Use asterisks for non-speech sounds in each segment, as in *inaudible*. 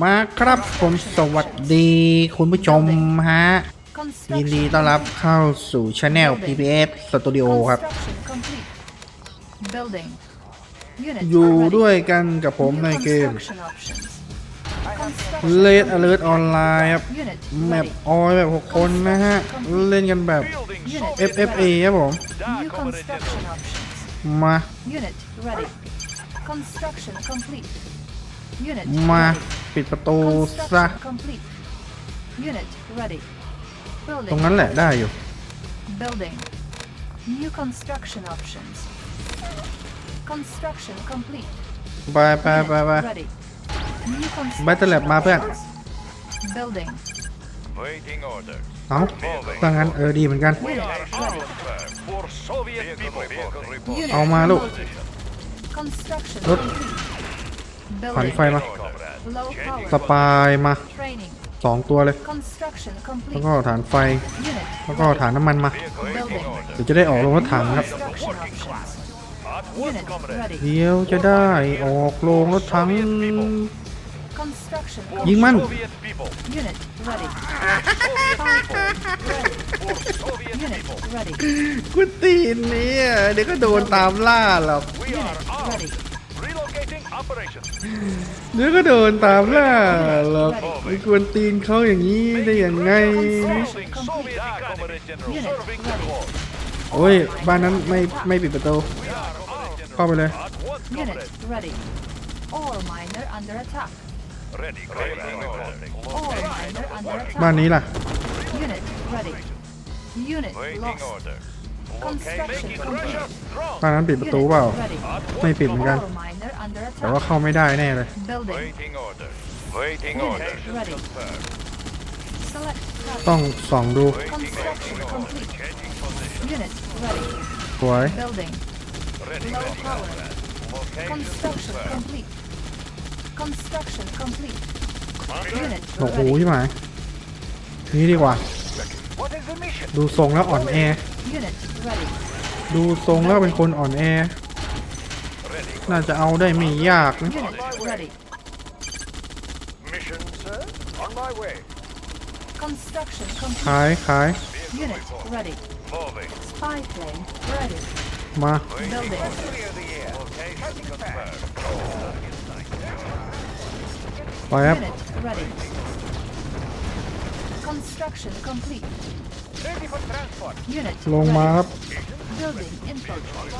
มาครับผมสวัสดีคุณผู้ชมฮะ ยินดีต้อนรับเข้าสู่ช anel PPF Studio ครับอยู่ด้วยกันกับผมในเกมเลดอเลดออนไลน์ครับแมปออยแบบ 6 คนนะฮะ เล่นกันแบบ FFA ครับผม มา มาปิดประตูซะ Unit ready. Building. ตรงนั้น แหละ ได้อยู่ Building. New construction options. Construction complete. ไปไปไปไป Unit ready. New construction Battle lab มาเพื่อน options. Building. Waiting order. เอ้าถ้างั้น เออ ดีเหมือนกัน We are ready. For Soviet people. Vehicle report. Unit เอามาลูก building. Construction Look. complete. ขันไฟมา สปายมา สองตัวเลย แล้วก็ฐานไฟ แล้วก็ฐานน้ำมันมา เดี๋ยวจะได้ออกลงรถถังครับ เดี๋ยวจะได้ออกลงรถถังยิงมันกุตีนเนี่ยเดี๋ยวก็โดนตามล่าหรอกเดี๋ยวก็โดนตามล่าหรอกไ่ควรตีนเขาอย่างนี้ได้ยังไง โอ้ย บ้านนั้นไม่ไม่ปิดประตู เข้าไปเลย บ้านนี้ล่ะบ้านนั้นปิดประตูเปล่า ไม่ปิดเหมือนกัน แต่ว่าเข้าไม่ได้แน่เลย ต้องส่องดูสวยโอ้โหใช่ไหมนี่ดีกว่า ดูทรงแล้วอ่อนแอดูทรงแล้วเป็นคนอ่อนแอ น่าจะเอาได้ไม่ยากขายขายมาไปครับลงมาครับ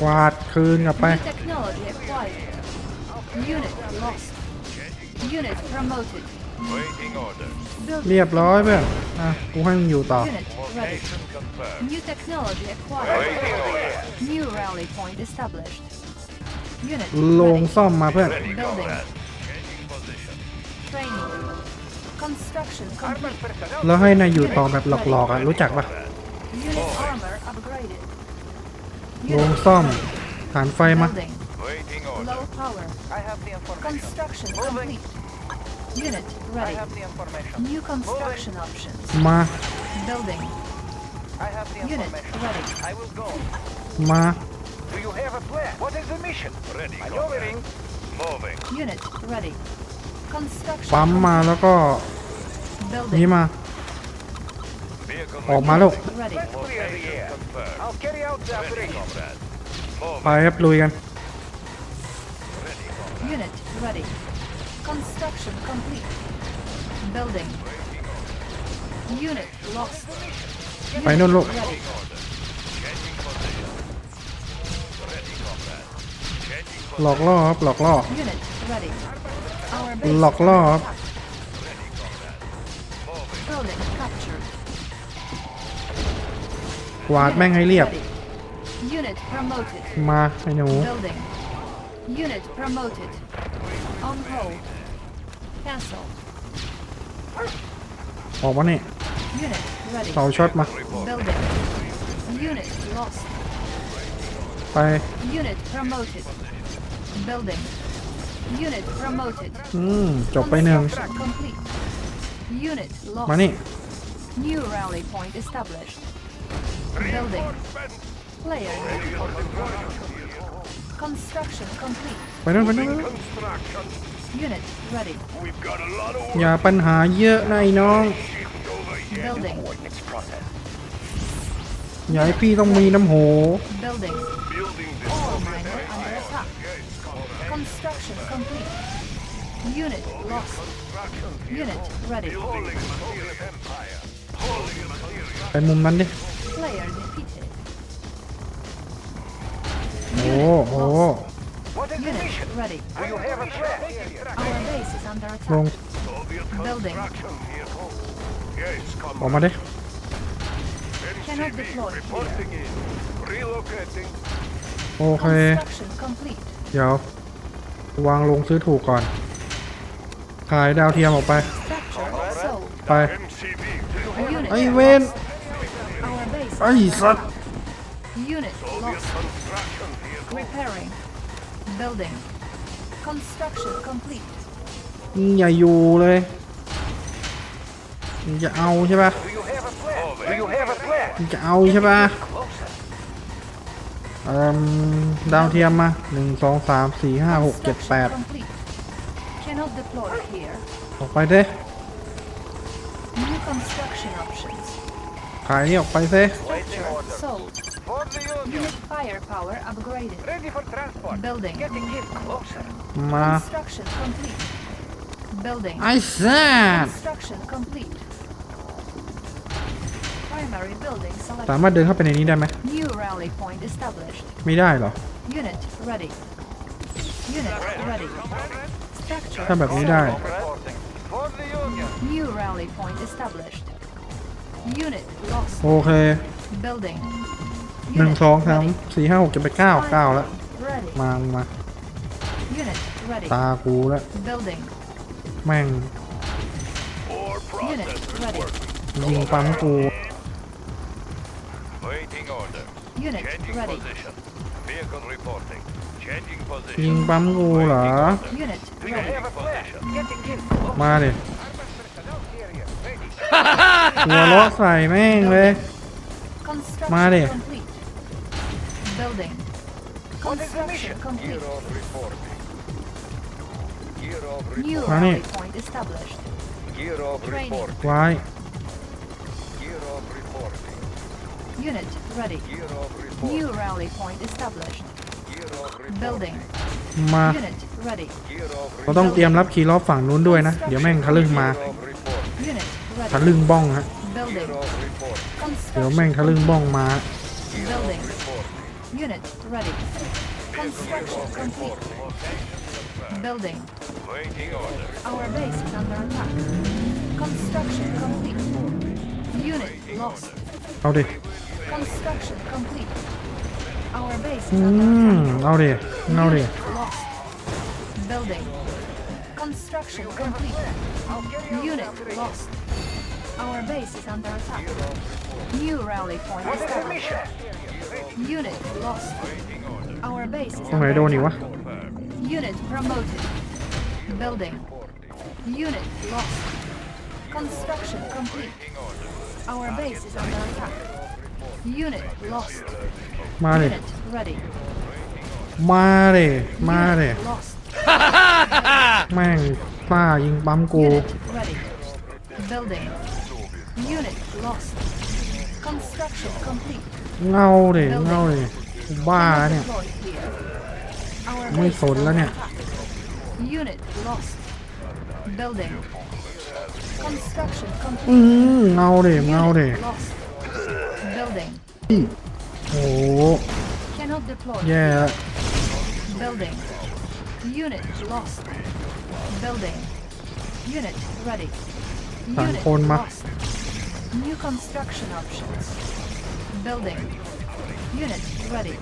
กวาดคืนกลับไป เรียบร้อยเพื่อน อ่ะ กูให้มึงอยู่ต่อ ลงซ่อมมาเพื่อนแล้วให้นายอยู่ตอนแบบหลอกๆอ่ะรู้จักปะลงซ่อมฐานไฟมะมามาเปั๊มมาแล้วก็ นี่มา ออกมาลูกไปครับลุยกันไปนู่นลูกหลอกล่อครับหลอกล่อหลอกล่อกวาดแม่งให้เรียบ มาไอ้หนูออกมาเนี่ยเสาช็อตมา ไป Unit promoted. อืมจบไปหนึ่ง hmm, complete. Unit lost. New rally point established. Building. Player. Construction complete. ไปนู่นไปนู่น Construction. Unit ready. We've got a lot of อย่าปัญหาเยอะนายน้อง shift over here. Building. Coordinates processed. อย่าให้พี่ต้องมีน้ำโห Building. Building Building. Building. miner under Construction complete. Unit lost. Unit ready. ไปมุมนั้นดิ Player defeated. Oh oh. the Unit mission? ready. Do you a Our base is under attack. Building. construction vehicle. Cannot deploy reporting in. Relocating. โอเค Construction complete. Yeah. วางลงซื้อถูกก่อน ขายดาวเทียมออกไป ไป ไอ้เวนไอ้สัตอย่าอยู่เลยจะเอาใช่ปะ จะเอาใช่ปะดาวเทียมมาหนึ่งสองสามสี่ห้าหกเจ็ดแปดออกไปเซ่ขายนี่ออกไปเซ่มาไอ้แซ่สามารถเดินเข้าไปในนี้ได้ไหมไม่ได้หรอถ้าแบบนี้ได้ โอเคหนึ่งสองสามสี่ห้าหกจะไปเก้าเก้าแล้ว มามา ตากูแล้ว แม่งยิงปั๊มกู Changing Ready. position. Vehicle reporting. Changing ยิง position. ปั๊มกูเหรอ *laughs* Unit ready. have a flash. Getting in. Mare. complete. Unit มาเราต้อง เตรียม รับขี่รอบ ฝั่งนู้นด้วย นะ เดี๋ยว แม่งทะลึ่งมาทะลึ่งบ้อง ฮะ เดี๋ยว แม่งทะลึ่งบ้อง มาเอา ดิ Construction complete. Our base is under hmm, attack. out here. Out here. Building. Construction complete. Unit lost. Our base is under attack. New rally point established. Unit lost. Our base is under attack. Unit promoted. Building. Unit lost. Construction complete. Our base is under attack. Unit lost. มาดิ Unit ready. มาดิมาดิ Unit lost. แม่งกล้ายิงปั๊มกู *laughs* Unit ready. Building. Unit lost. Construction complete. เงาดิเงาดิกูบ้าแล้วเนี่ย Deployed here. Our ไม่ base สนแล้วเนี่ย Unit lost. Building. Construction complete. มเงาดิเงาดิ Building. Oh. Cannot deploy. Yeah. Building. Unit lost. Building. Unit ready. Unit lost. New construction options. Building. Unit ready.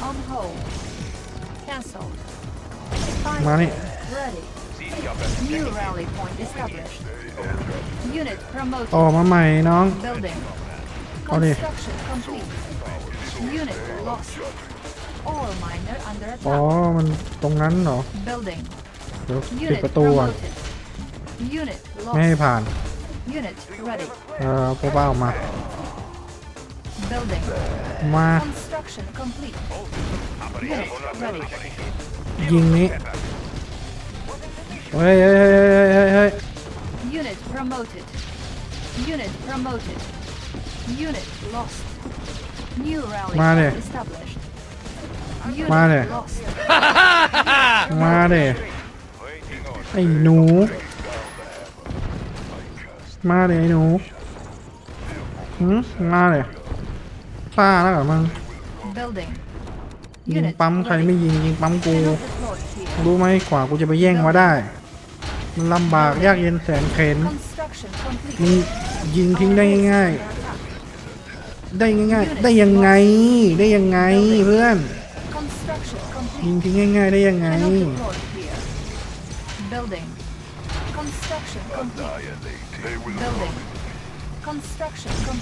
On hold. Cancelled. Money. Ready. New rally point established. Unit promoted. Oh, ต่อมาใหม่น้อง Building. เอาดิ Construction complete. Unit lost. All miner under อ๋อ attack. มันตรงนั้นเหรอ Building. เดี๋ยวปิด Unit ประตูก่อน promoted. Unit ไม่ให้ lost. ผ่าน Unit ready. เออโปป้าออกมา Building. มา Construction complete. Unit ready. ยิงนี้ เฮ้ยเฮ้ยเฮ้ยเฮ้ยเฮ้ยเฮ้ย Unit promoted. Unit promoted. มาเนี่ยมาเนี่ยมาเนี่ยไอ้หนู มาเนี่ยไอ้หนูหืม มาเนี่ยตาแล้วมึงยิงปั๊มใครไม่ยิง ยิงปั๊มกูรู้ไหมขวากูจะไปแย่งมาได้ มันลำบาก ยากเย็น แสนเข็นมึงยิงทิ้งได้ง่ายได้ง่ายๆ ได้ยังไง ได้ยังไงเพื่อนยิงทิ้งง่ายๆ ได้ยังไง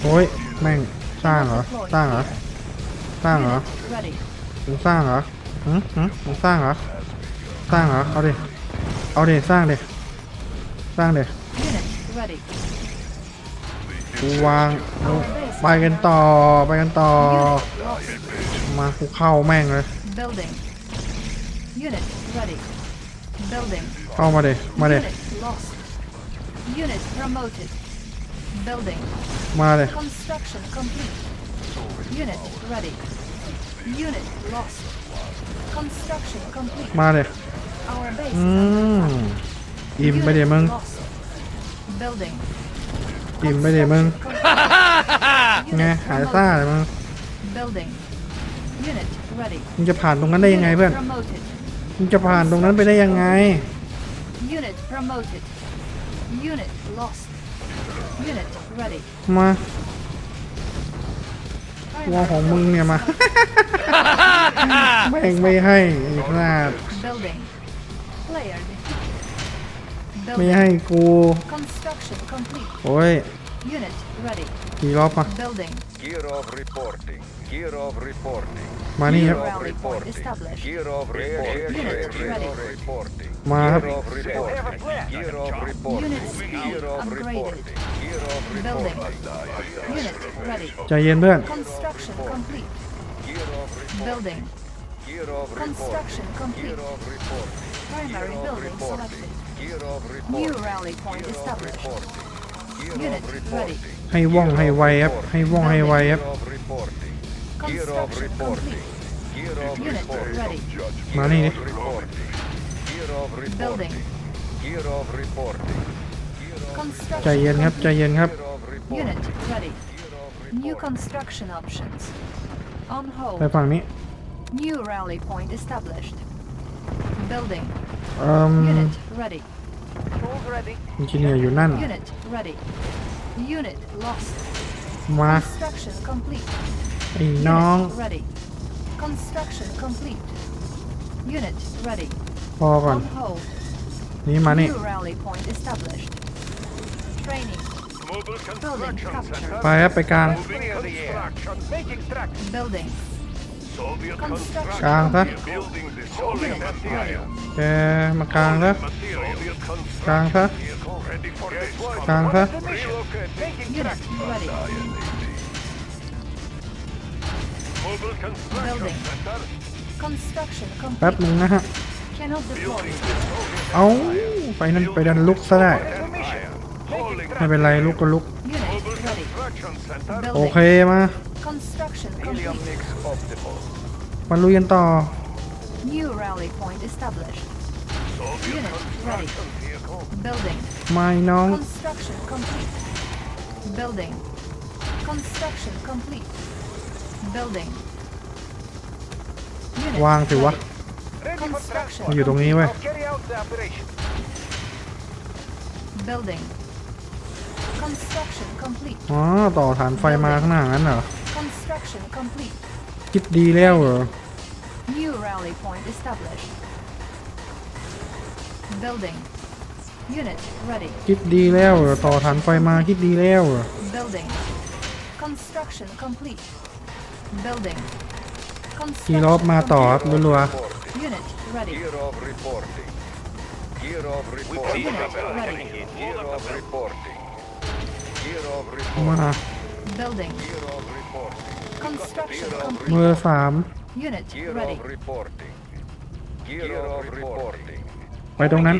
โอ้ยแม่งสร้างเหรอสร้างเหรอสร้างเหรอผมสร้างเหรอหืมหืมมสร้างเหรอสร้างเหรอเอาดิเอาดิสร้างดิสร้างดิกูวาง o ไปกันต่อไปกันต่อมาคูเข้าแม่งเลยเข้ามาเดมาเดมาเดมาเดอืมอิ่มไปเดมึงอิ่มไปเดมึงไงหายซ่าเลยมั้งมึงจะผ่านตรงนั้นได้ยังไงเพื่อน มึงจะผ่านตรงนั้นไปได้ยังไงมาวัวของมึงเนี่ยมาแม่งไม่ให้อีกาดไม่ให้กูโอ้ย Building. Gear of reporting. Gear of reporting. มานี่ครับ Rally Gear of reporting. ready. Gear of reporting. Gear of reporting. Gear of reporting. Units Gear of reporting. upgraded. Gear of reporting. Unit ready. Construction complete. Gear of reporting. Building. Gear of reporting. Construction Gear complete. of reporting. Primary building selected. Gear of reporting. New rally point established. Unit ready. ให้ว่องให้ไวครับให้ว่องให้ไวครับมานี่นี่ใจเย็นครับใจเย็นครับไปฝั่งนี้ New rally point established. Building. u n i t ready. e n g i n e e r อยู่นั่น Unit ready. Unit lost. มา Construction complete. ไอ้น้อง Unit ready. Construction complete. Unit ready. พอก่อน On hold. New rally point established. Training. Mobile construction Building captured. center. construction. Building. กลางซะออมากลางซะกลางซะกลางซะแป๊บหนึ่งนะฮะ เอาไปนั่นไปดันลุกซะได้ ไม่เป็นไรลุกก็ลุกโอเคมา Construction Helium complete. optimal. มาลุยกันต่อ ah. New rally point established. Soviet construction complete. Building. Construction complete. Building. Unit the Building. Construction complete. คิดดีแล้วเหรอคิดดีแล้วเหรอ ต่อฐานไฟมาคิดดีแล้วเหรอกีรอบมาต่อรับรัวมามือสามไปตรงนั้น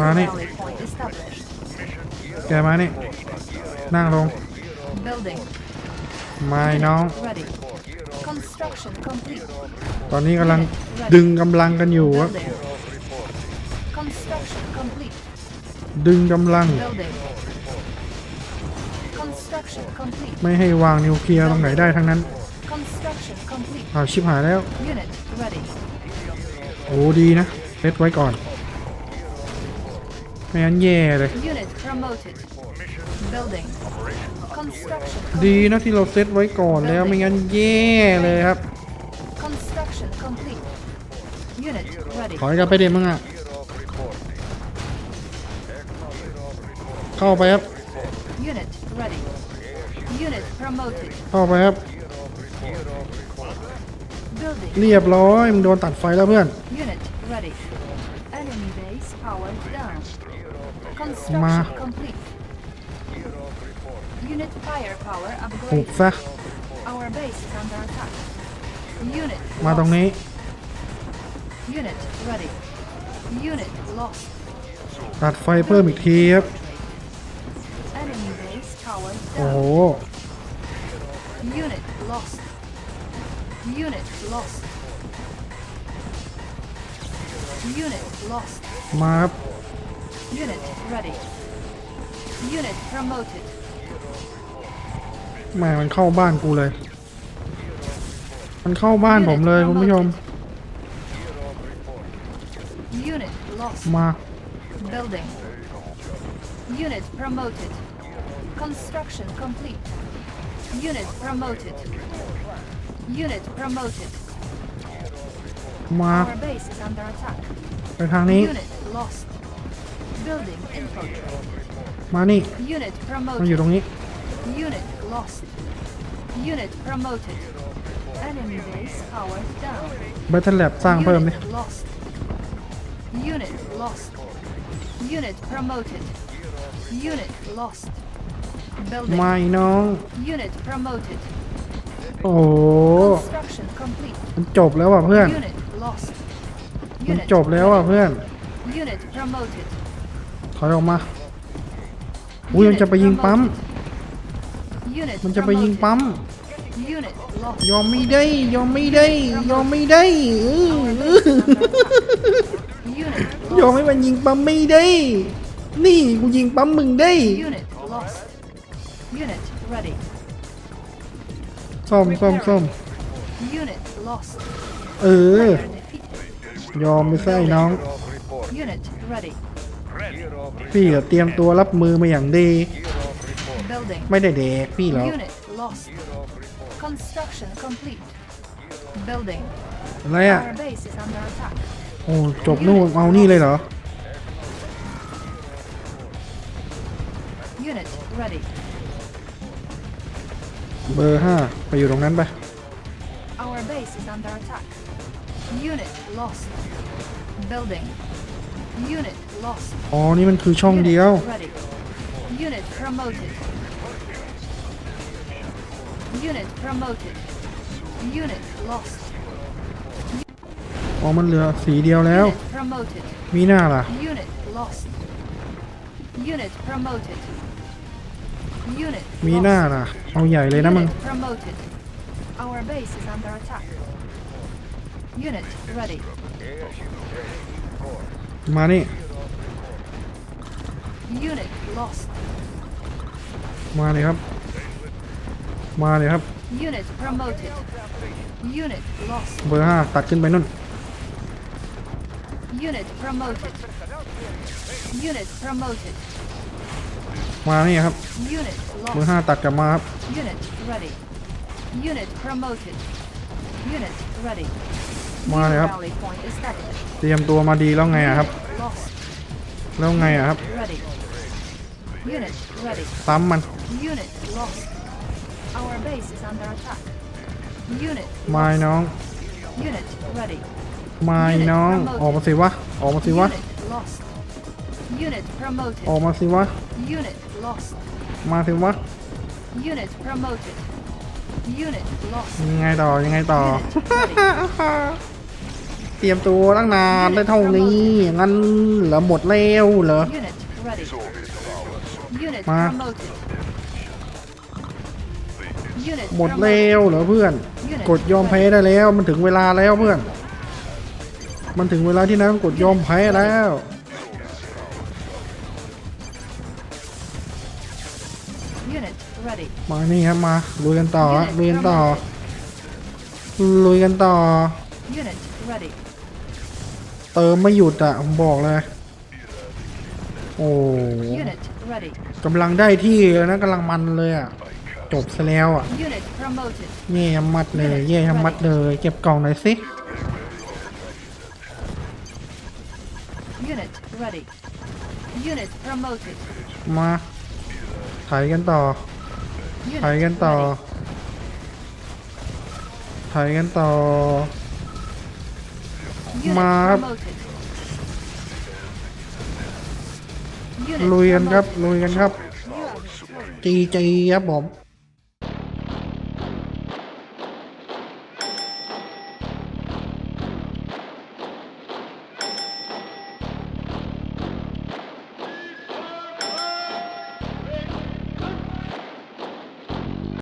มานี่ แกมานี่ นั่งลงไม่น้องตอนนี้กำลังดึงกำลังกันอยู่ครับ ดึงกำลัง ไม่ให้วางนิวเคลียร์ตรงไหนได้ทั้งนั้นอ่าชิบหายแล้ว โอ้ดีนะเพชรไว้ก่อนไม่งั้นแย่เลย ดีนะที่เราเซตไว้ก่อนแล้วไม่งั้นแย่เลยครับถอยกลับไปเด็มั้งอ่ะ เข้าไปครับ เข้าไปครับ เรียบร้อยมึงโดนตัดไฟแล้วเพื่อน Enemy base powered down. Construction complete. Unit firepower upgraded. Our base is under attack. Unit lost. Unit ready. Unit lost. ตัดไฟเพิ่มอีกทีครับ Enemy base Unit lost. Unit lost. Unit lost. มาครับ Unit ready. Unit promoted. แหมมันเข้าบ้านกูเลย มันเข้าบ้านผมเลยคุณผู้ชมมา Building. Unit promoted. Construction complete. Unit promoted. Unit promoted. มาไปทางนี้ มานี่มันอยู่ตรงนี้ Battle Lab สร้างเพิ่มไหมมาอี lost Unit p r ม่น้องโอ้จบแล้วว่ะเพื่อนมันจบแล้วอ่ะเพื่อนถอยออกมาอุ้ยมันจะไปยิงปั๊มมันจะไปยิงปั๊ม ยอมไม่ได้ ยอมไม่ได้ ยอมไม่ได้ ยอมให้มันยิงปั๊มไม่ได้ นี่กูยิงปั๊มมึงได้่้ม่้ม่้มเออ ยอมไม่ใช่น้อง พี่เตรียมตัวรับมือมาอย่างดีไม่ได้เด็กพี่หรอกอะไรอ่ะโอ้จบนู่นเอานี่เลยเหรอเบอร์ห้าไปอยู่ตรงนั้นไป Unit lost. Building. Unit lost. อ๋อ นี่มันคือช่องเดียว Unit promoted. Unit promoted. Unit lost. อ๋อมันเหลือสีเดียวแล้วมีหน้าล่ะมีหน้าล่ะเอาใหญ่เลยนะมึง Unit ready. มานี่ Unit lost. มาเลยครับ มาเลยครับ Unit promoted. Unit lost. เบอร์ห้าตัดขึ้นไปนู่น Unit promoted. Unit promoted. มานี่ครับ Unit เบอร์ lost. ห้าตัดกลับมาครับ Unit ready. Unit promoted. Unit ready. มาเลยครับ เตรียมตัวมาดีแล้วไงอะครับ แล้วไงอะครับ ซ้ำมันมาน้องมาน้อง ออกมาสิวะ ออกมาสิวะ ออกมาสิวะ มาสิวะ ยังไงต่อ ยังไงต่อเตรียมตัวตั้งนานได้เท่านี้ งั้นเหรอหมดแล้วเหรอ มาหมดแล้วเหรอเพื่อน กดยอมแพ้ได้แล้วมันถึงเวลาแล้วเพื่อน มันถึงเวลาที่นั่้งกดยอมแพ้แล้ว มานี่ครับมาลุยกันต่อลุยกันต่อลุยกันต่อติมไม่หยุดอะผมบอกเลยโอ้กำลังได้ที่นะกำลังมันเลยอะจบซะแล้วอะเย่ยมัดเลยเย่ยมัดเลยเก็บกล่องหน่อยสิมาถ่ายกันต่อถ่ายกันต่อถ่ายกันต่อมาครับลุยกันครับลุยกันครับจีจีครับผม